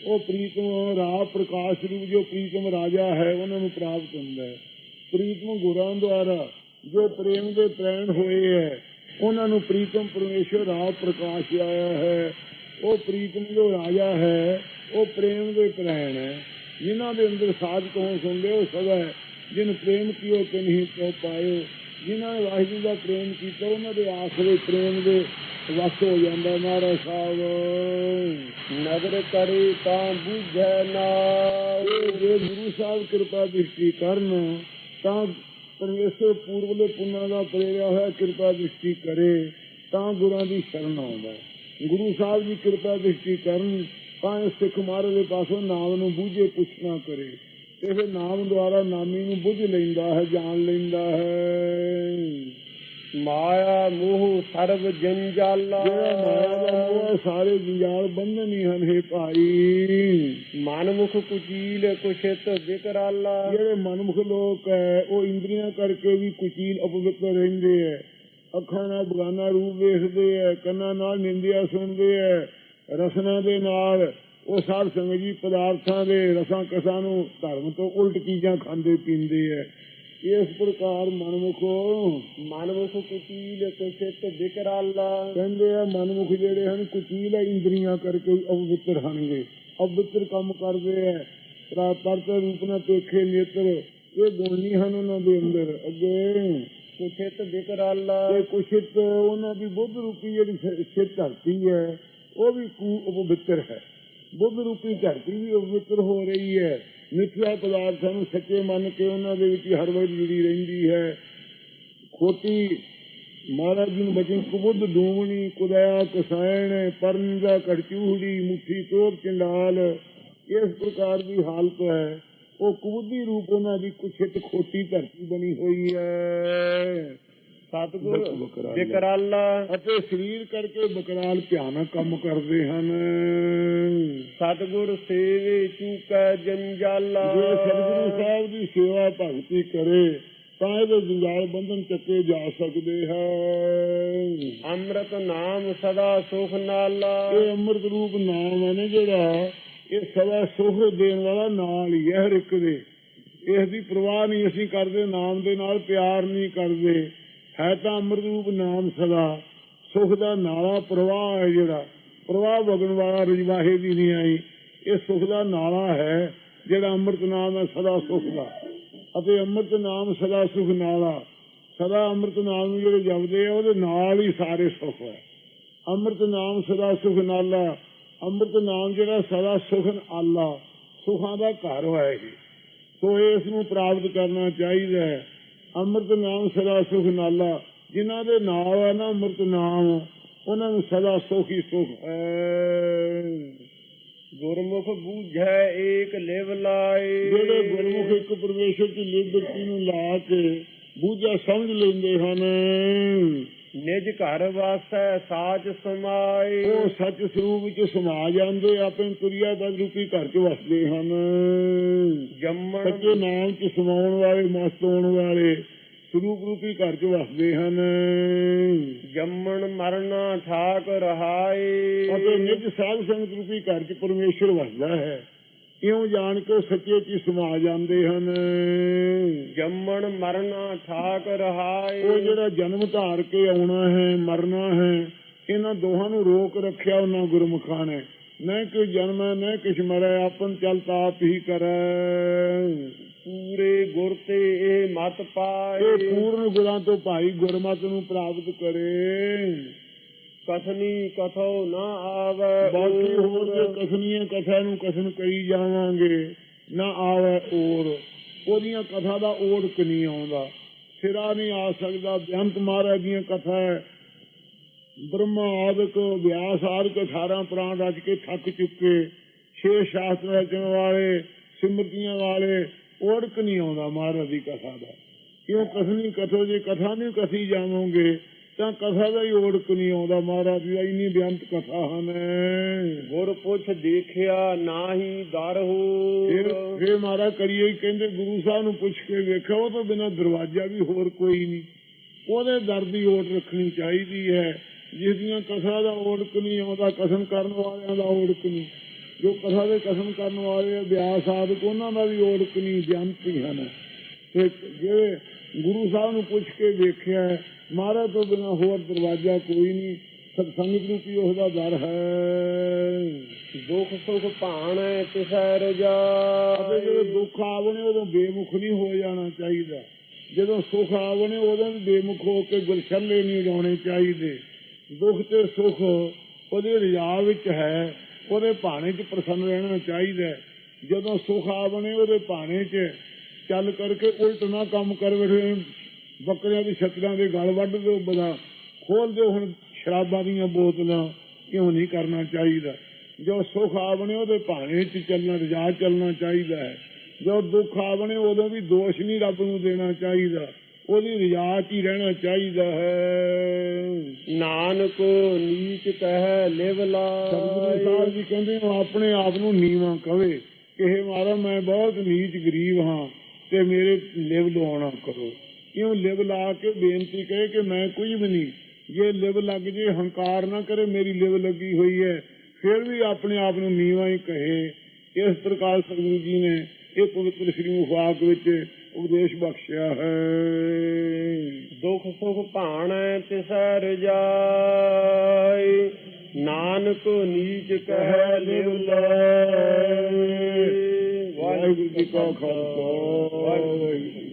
ਉਹ ਪ੍ਰੀਤਮ ਰਾਹ ਪ੍ਰਕਾਸ਼ ਰੂਪ ਜੋ ਪ੍ਰੀਤਮ ਰਾਜਾ ਹੈ ਉਹਨਾਂ ਨੂੰ ਪ੍ਰਾਪਤ ਹੁੰਦਾ ਹੈ। ਪ੍ਰੀਤਮ ਗੁਰਾਂ ਦੁਆਰਾ ਜੋ ਪ੍ਰੇਮ ਦੇ ਪ੍ਰੈਣ ਹੋਏ ਹੈ ਉਹਨਾਂ ਨੂੰ ਪ੍ਰੀਤਮ ਪਰਮੇਸ਼ਰ ਰਾਹ ਪ੍ਰਕਾਸ਼ ਆਇਆ ਹੈ। ਉਹ ਪ੍ਰੀਤਮ ਜੋ ਰਾਜਾ ਹੈ ਉਹ ਪ੍ਰੇਮ ਦੇ ਪ੍ਰੈਣ ਹੈ। ਜਿਨ੍ਹਾਂ ਦੇ ਅੰਦਰ ਸਾਧ ਕਹੋ ਸੁਣਦੇ ਉਹ ਸਦਾ ਹੈ ਜਿਨ ਪ੍ਰੇਮ ਕੀਓ ਤੇ ਨਹੀਂ ਤੋ ਪਾਇਓ। ਜਿਨ੍ਹਾਂ ਨੇ ਵਾਹਿਗੁਰੂ ਦਾ ਪ੍ਰੇਮ ਕੀਤਾ ਉਹਨਾਂ ਦੇ ਆਸਰੇ ਪ੍ਰੇਮ ਦੇ ਵਸ ਹੋ ਜਾਂਦਾ ਮਹਾਰਾਜ ਸਾਹਿਬ। ਨਦਰ ਕਰੇ ਤਾਂ ਬੁਝੈ ਨਾ। ਜੇ ਗੁਰੂ ਸਾਹਿਬ ਕਿਰਪਾ ਦ੍ਰਿਸ਼ਟੀ ਕਰਨ ਤਾਂ ਪਰਮੇਸ਼ਰ ਪੂਰਵਲੇ ਪੁੰਨਾਂ ਦਾ ਪ੍ਰੇਰਿਆ ਹੋਇਆ, ਕਿਰਪਾ ਦ੍ਰਿਸ਼ਟੀ ਕਰੇ, ਤਾਂ ਗੁਰਾਂ ਦੀ ਸ਼ਰਨ ਆਉਂਦਾ ਗੁਰੂ ਸਾਹਿਬ ਦੀ ਕਿਰਪਾ ਦ੍ਰਿਸ਼ਟੀ ਕਰਨ, ਤਾਂ ਸਿੱਖ ਮਾਰੇ ਦੇ ਪਾਸੋਂ ਨਾਮ ਨੂੰ ਬੂਝੇ ਪੁੱਛਣਾ ਕਰੇ। ਤੇ ਨਾਮ ਦੁਆਰਾ ਨਾਮੀ ਨੂੰ ਬੁੱਝ ਲੈਂਦਾ ਹੈ, ਜਾਣ ਲੈਂਦਾ ਹੈ। ਮਾਇਆ ਮੋਹ ਸਰਬ ਜੰਜਾਲਾ। ਜਿਹੜਾ ਮਾਇਆ ਦਾ ਮੋਹ ਸਾਰੇ ਜੰਜਾਲ ਬੰਧਨ ਹੀ ਹਨ ਹੈ ਭਾਈ। ਮਨਮੁਖ ਕੁਚੀਲ ਕੁਸ਼ਿਤ ਵਿਕਰਾਲਾ। ਜਿਹੜੇ ਮਨਮੁਖ ਲੋਕ ਹੈ ਉਹ ਇੰਦਰੀਆਂ ਕਰਕੇ ਵੀ ਕੁਚੀਲ ਅਪਵਿੱਤਰ ਰਹਿੰਦੇ ਹੈ। ਅੱਖਾਂ ਨਾਲ ਬਗਾਨਾ ਰੂਪ ਵੇਖਦੇ ਹੈ ਕੰਨਾਂ ਨਾਲ ਨਿੰਦਿਆ ਸੁਣਦੇ ਹੈ। ਰਸਨਾ ਦੇ ਨਾਲ ਉਹ ਸਾਧ ਸੰਗਤ ਜੀ ਪਦਾਰਥਾਂ ਦੇ ਰਸਾਂ ਕਸਾਂ ਨੂੰ ਧਰਮ ਤੋਂ ਉਲਟ ਚੀਜ਼ਾਂ ਖਾਂਦੇ ਪੀਂਦੇ ਹੈ। ਇਸ ਪ੍ਰਕਾਰ ਮਨਮੁਖੋ ਮਨਮੁਖ ਕੁਟੀਲ ਕੁਚਿਤ ਵਿਕਰਾਲਾ। ਕਹਿੰਦੇ ਆ ਮਨਮੁਖ ਜਿਹੜੇ ਹਨ ਕੁਚੀਲ ਇੰਦਰੀਆਂ ਕਰਕੇ ਅਪਵਿੱਤਰ ਹਨਗੇ। ਅਪਵਿੱਤਰ ਕੰਮ ਕਰਦੇ ਆ। ਪ੍ਰਾਪਤ ਰੂਪ ਨਾਲ ਦੇਖੇ ਨੇਤਰ ਇਹ ਗੁਣ ਨਹੀਂ ਹਨ ਉਹਨਾਂ ਦੇ ਅੰਦਰ। ਅੱਗੇ ਕੁਚਿਤ ਵਿਕਰਾਲਾ। ਤੇ ਕੁਛਿਤ ਉਹਨਾਂ ਦੀ ਬੁੱਧ ਰੂਪੀ ਜਿਹੜੀ ਸਿਰ ਧਰਤੀ ਹੈ ਉਹ ਵੀ ਕੂ ਅਪਵਿੱਤਰ ਹੈ। ਬੁੱਧ ਰੂਪੀ ਧਰਤੀ ਵੀ ਅਪਵਿੱਤਰ ਹੋ ਰਹੀ ਹੈ। ਮਿੱਥਿਆ ਪਦਾਰਥਾਂ ਨੂੰ ਸੱਚੇ ਮੰਨ ਕੇ ਉਹਨਾਂ ਦੇ ਵਿੱਚ ਹਰ ਵੇਲੇ ਜੁੜੀ ਰਹਿੰਦੀ ਹੈ। ਖੋਟੀ ਮਹਾਰਾਜ ਜੀ ਨੂੰ ਬਚਨ ਕੁਬੁੱਧ ਡੂਮਣੀ ਕੁਦਿਆ ਕਸਾਇਣ ਪਰਨਿੰਦਾ ਕੜਚੂਹੜੀ ਮੁੱਠੀ ਤੋਪ ਚੰਡਾਲ, ਇਸ ਪ੍ਰਕਾਰ ਦੀ ਹਾਲਤ ਹੈ। ਉਹ ਕੁਬੁੱਧੀ ਰੂਪ ਉਹਨਾਂ ਦੀ ਕੁਛਿਤ ਖੋਟੀ ਧਰਤੀ ਬਣੀ ਹੋਈ ਹੈ। ਸਤਗੁਰ ਵਿਕਰਾਲਾ। ਅਤੇ ਸਰੀਰ ਕਰਕੇ ਬਕਰਾਲ ਭਿਆਨਕ ਕੰਮ ਕਰਦੇ ਹਨ। ਸਤਗੁਰ ਸੇਵੇ ਚੂਕੈ ਜੰਜਾਲਾ ਜੇ ਸਤਿਗੁਰੂ ਸਾਹਿਬ ਦੀ ਸੇਵਾ ਭਗਤੀ ਕਰੇ ਤਾਂ ਇਹਦੇ ਜੰਜਾਲ ਬੰਧਨ ਚੱਕੇ ਜਾ ਸਕਦੇ ਹੈ ਅੰਮ੍ਰਿਤ ਨਾਮ ਸਦਾ ਸੁਖ ਨਾਲਾ। ਇਹ ਅੰਮ੍ਰਿਤ ਰੂਪ ਨਾਮ ਹੈ ਨਾ ਜਿਹੜਾ ਇਹ ਸਦਾ ਸੁਖ ਦੇਣ ਵਾਲਾ ਨਾਲ ਹੀ ਹੈ ਹਰ ਇੱਕ ਦੇ। ਇਸ ਦੀ ਪਰਵਾਹ ਨਹੀਂ ਅਸੀਂ ਕਰਦੇ ਨਾਮ ਦੇ ਨਾਲ ਪਿਆਰ ਨਹੀਂ ਕਰਦੇ। ਹੈ ਤਾਂ ਅੰਮ੍ਰਿਤ ਰੂਪ ਨਾਮ ਸਦਾ, ਸੁਖ ਦਾ ਨਾਲਾ ਪ੍ਰਵਾਹ ਹੈ ਜਿਹੜਾ। ਪ੍ਰਵਾਹ ਵਗਣ ਵਾਲਾ ਰਜਵਾਹੇ ਦੀ ਨਹੀਂ ਆਈ। ਇਹ ਸੁਖ ਦਾ ਨਾਲਾ ਹੈ ਜਿਹੜਾ ਅੰਮ੍ਰਿਤ ਨਾਮ ਹੈ, ਸਦਾ ਸੁਖ ਦਾ। ਅਤੇ ਅੰਮ੍ਰਿਤ ਨਾਮ ਸਦਾ ਸੁਖ ਨਾਲਾ। ਸਦਾ ਅੰਮ੍ਰਿਤ ਨਾਮ ਨੂੰ ਜਿਹੜੇ ਜਪਦੇ ਆ, ਉਹਦੇ ਨਾਲ ਹੀ ਸਾਰੇ ਸੁਖ ਹੈ। ਅੰਮ੍ਰਿਤ ਨਾਮ ਸਦਾ ਸੁਖ ਨਾਲਾ। ਅੰਮ੍ਰਿਤ ਨਾਮ ਜਿਹੜਾ ਸਦਾ ਸੁਖ ਆਲਾ ਸੁਖਾਂ ਦਾ ਘਰ ਹੋਇਆ ਇਹ। ਸੋ ਇਸ ਨੂੰ ਪ੍ਰਾਪਤ ਕਰਨਾ ਚਾਹੀਦਾ ਹੈ। ਅੰਮ੍ਰਿਤ ਨਾਮ ਸਦਾ ਸੁਖ ਨਾਲਾ। ਜਿਨ੍ਹਾਂ ਦੇ ਨਾਲ ਹੈ ਨਾ ਅੰਮ੍ਰਿਤ ਨਾਮ ਉਹਨਾਂ ਨੂੰ ਸਦਾ ਸੁਖ ਹੀ ਸੁਖ ਹੈ। ਗੁਰਮੁਖ ਬੂਝੈ ਏਕ ਲਿਵ ਲਾਏ। ਜਿਹੜੇ ਗੁਰਮੁਖ ਇੱਕ ਪਰਮੇਸ਼ਰ ਦੀ ਲਿਬਰਟੀ ਨੂੰ ਲਾ ਕੇ ਬੂਝਾ ਸਮਝ ਲੈਂਦੇ ਹਨ। ਨਿਜ ਘਰ ਵਾਸੈ ਸਾਚ ਸਮਾਏ। ਉਹ ਸੱਚ ਸਰੂਪ ਵਿੱਚ ਸਮਾ ਜਾਂਦੇ ਆਪਣੇ ਤੁਰਿਆ ਦਾ ਰੂਪੀ ਘਰ ਚ ਵਸਦੇ ਹਨ। ਜੰਮਣ ਸੱਚੇ ਨਾਮ ਚ ਸਮਾਉਣ ਵਾਲੇ ਮਸਤ ਹੋਣ ਵਾਲੇ ਸਰੂਪ ਰੂਪੀ ਘਰ ਚ ਵਸਦੇ ਹਨ। ਜੰਮਣ ਮਰਨਾ ਠਾਕ ਰਹਾਏ। ਅਤੇ ਨਿਜ ਸਾਧ ਸੰਗਤ ਰੂਪੀ ਘਰ ਚ ਪਰਮੇਸ਼ਰ ਵਸਦਾ ਹੈ। ਇਉਂ ਜਾਣ ਕੇ ਸੱਚੇ ਚ ਸਮਾ ਜਾਂਦੇ ਹਨ। ਜੰਮਣ ਮਰਨਾ ਠਾਕ ਰਹਾਏ। ਉਹ ਜਿਹੜਾ ਜਨਮ ਧਾਰ ਕੇ ਆਉਣਾ ਹੈ ਮਰਨਾ ਹੈ ਇਹਨਾਂ ਦੋਹਾਂ ਨੂੰ ਰੋਕ ਰੱਖਿਆ ਉਹਨਾਂ ਗੁਰਮੁਖਾਂ ਨੇ। ਨਾ ਕੋਈ ਜਨਮ ਹੈ ਨਾ ਕਿਛ ਮਰੈ ਆਪਨ ਚਲ ਤਾਪ ਹੀ ਕਰੈ। ਪੂਰੇ ਗੁਰ ਤੇ ਇਹ ਮਤ ਪਾਏ। ਇਹ ਪੂਰਨ ਗੁਰਾਂ ਤੋਂ ਭਾਈ ਗੁਰਮਤ ਨੂੰ ਪ੍ਰਾਪਤ ਕਰੇ। ਕਥਨੀ ਕਥੋ ਨਾ ਆਵੇ ਬਾਕੀ ਹੋਰ ਜੇ ਕਥਨੀਆਂ ਕਥਾ ਨੂੰ ਕਥਨ ਕਰੀ ਜਾਵਾਂਗੇ ਨਾ ਆਵੇ ਔਰ ਉਹਦੀਆਂ ਕਥਾ ਦਾ ਓੜਕ ਨਹੀਂ ਆਉਂਦਾ। ਸਿਰਾ ਨਹੀਂ ਆ ਸਕਦਾ। ਬੇਅੰਤ ਮਹਾਰਾਜ ਦੀਆਂ ਕਥਾ ਹੈ। ਬ੍ਰਹਮਾ ਆਦਿਕ ਵਿਆਸ ਆਦਿਕ 18 ਪ੍ਰਾਣ ਰਚ ਕੇ ਥੱਕ ਚੁੱਕੇ। ਛੇ ਸ਼ਾਸਤਰ ਰਚਣ ਵਾਲੇ ਸਿਮਰਤੀਆਂ ਵਾਲੇ ਓੜਕ ਨਹੀਂ ਆਉਂਦਾ ਮਹਾਰਾਜ ਦੀ ਕਥਾ ਦਾ। ਕਿਉਂ ਕਥਨੀ ਕਥੋ ਜੇ ਕਥਾ ਨਹੀਂ ਕਥੀ ਜਾਵੋਗੇ ਤਾਂ ਕਥਾ ਦਾ ਹੀ ਓੜਕ ਨਹੀਂ ਆਉਂਦਾ ਮਹਾਰਾਜ ਦੀ ਇੰਨੀ ਬੇਅੰਤ ਕਥਾ ਹਨ। ਗੁਰ ਪੁੱਛ ਦੇਖਿਆ ਨਾਹੀ ਦਰ ਹੋ। ਫਿਰ ਮਹਾਰਾਜ ਕਰੀਏ ਕਹਿੰਦੇ ਗੁਰੂ ਸਾਹਿਬ ਨੂੰ ਪੁੱਛ ਕੇ ਵੇਖਿਆ ਉਹ ਤੋਂ ਬਿਨਾ ਦਰਵਾਜ਼ਾ ਵੀ ਹੋਰ ਕੋਈ ਨਹੀਂ। ਉਹਦੇ ਦਰ ਦੀ ਓਟ ਰੱਖਣੀ ਚਾਹੀਦੀ ਹੈ। ਜਿਸ ਦੀਆਂ ਕਥਾ ਦਾ ਓੜਕ ਨਹੀਂ ਆਉਂਦਾ ਕਥਨ ਕਰਨ ਵਾਲਿਆਂ ਦਾ ਓੜਕ ਨਹੀਂ। ਜੋ ਕਥਾ ਦੇ ਕਥਨ ਕਰਨ ਵਾਲੇ ਆ, ਵਿਆਸ ਆਦਿਕ ਉਹਨਾਂ ਦਾ ਵੀ ਓੜਕ ਨਹੀਂ ਜੰਤੀ ਹਨ। ਤੇ ਜੇ ਗੁਰੂ ਸਾਹਿਬ ਨੂੰ ਪੁੱਛ ਕੇ ਵੇਖਿਆ ਮਹਾਰਾਜ ਤੋਂ ਬਿਨਾ ਹੋਰ ਦਰਵਾਜ਼ਾ ਕੋਈ ਨਹੀਂ। ਸਤਸੰਗ ਰੂਪੀ ਉਹਦਾ ਦਰ ਹੈ। ਦੁਖ ਸੁਖ ਭਾਣੈ ਤਿਸੈ ਰਜਾ ਅਤੇ ਜਦੋਂ ਦੁੱਖ ਆਵਣੇ ਉਦੋਂ ਬੇਮੁਖ ਨਹੀਂ ਹੋ ਜਾਣਾ ਚਾਹੀਦਾ। ਜਦੋਂ ਸੁਖ ਆਵਣੇ ਉਦੋਂ ਬੇਮੁਖ ਹੋ ਕੇ ਗੁਲਸ਼ੱਲੇ ਨਹੀਂ ਲਾਉਣੇ ਚਾਹੀਦੇ। ਦੁੱਖ ਤੇ ਸੁਖ ਉਹਦੇ ਰਿਆ ਵਿੱਚ ਹੈ ਉਹਦੇ ਭਾਣੇ 'ਚ ਪ੍ਰਸੰਨ ਰਹਿਣਾ ਚਾਹੀਦਾ। ਜਦੋਂ ਸੁਖ ਆਵਣੇ ਉਹਦੇ ਭਾਣੇ 'ਚ ਚੱਲ ਕਰਕੇ ਉਲਟ ਨਾ ਕੰਮ ਕਰ ਬੈਠੇ ਬੱਕਰੀਆਂ ਦੀ ਛਤਰਾਂ ਦੇ ਗਲ ਵੱਢ ਦਿਓ ਬਦਾ ਖੋਲ ਦਿਓ ਹੁਣ ਸ਼ਰਾਬਾਂ ਦੀਆਂ ਬੋਤਲਾਂ। ਕਿਉਂ ਨਹੀਂ ਕਰਨਾ ਚਾਹੀਦਾ? ਜੋ ਸੁਖ ਆਵਣੇ ਉਹਦੇ ਭਾਣੇ 'ਚ ਚੱਲਣਾ ਰਜਾ ਚੱਲਣਾ ਚਾਹੀਦਾ ਹੈ। ਜੋ ਦੁੱਖ ਆਵਣੇ ਉਦੋਂ ਵੀ ਦੋਸ਼ ਨਹੀਂ ਰੱਬ ਨੂੰ ਦੇਣਾ ਚਾਹੀਦਾ। ਉਹਦੀ ਰਜਾ 'ਚ ਹੀ ਰਹਿਣਾ ਚਾਹੀਦਾ ਹੈ। ਨਾਨਕ ਨੀਚ ਕਹਿ ਲਿਵ ਸਤਿਗੁਰੂ ਲਾਏ ਸਾਹਿਬ ਜੀ ਕਹਿੰਦੇ ਆਪਣੇ ਆਪ ਨੂੰ ਨੀਵਾਂ ਕਵੇ। ਇਹ ਮਾਰਾ ਮੈਂ ਬਹੁਤ ਨੀਚ ਗਰੀਬ ਹਾਂ। ਤੇ ਮੇਰੇ ਲਿਵ ਲਵਾਉਣਾ ਕਰੋ। ਕਿਉਂ ਲਿਵ ਲਾ ਕੇ ਬੇਨਤੀ ਕਰੇ ਕਿ ਮੈਂ ਕੁਝ ਵੀ ਨਹੀਂ। ਜੇ ਲਿਵ ਲੱਗ ਜੇ, ਹੰਕਾਰ ਨਾ ਕਰੇ, ਮੇਰੀ ਲਿਵ ਲੱਗੀ ਹੋਈ ਹੈ। ਫਿਰ ਵੀ ਆਪਣੇ ਆਪ ਨੂੰ ਨੀਵਾਂ ਹੀ ਕਹੇ। ਇਸ ਪ੍ਰਕਾਰ ਸਤਿਗੁਰੂ ਜੀ ਨੇ ਇਹ ਪਵਿੱਤਰ ਸ੍ਰੀ ਮੁਖਾਕ ਵਿੱਚ ਉਪਦੇਸ਼ ਬਖਸ਼ਿਆ ਹੈ। ਦੁੱਖ ਸੁਖ ਭਾਣ ਤਿਸੈ ਰਜਾਈ ਨਾਨਕ ਨੀਚ ਕਹਿ ਲਿਵ ਲੈ ਵਾਹਿਗੁਰੂ ਜੀ ਕਾ ਖਾਲਸਾ ਵਾਹਿਗੁਰੂ।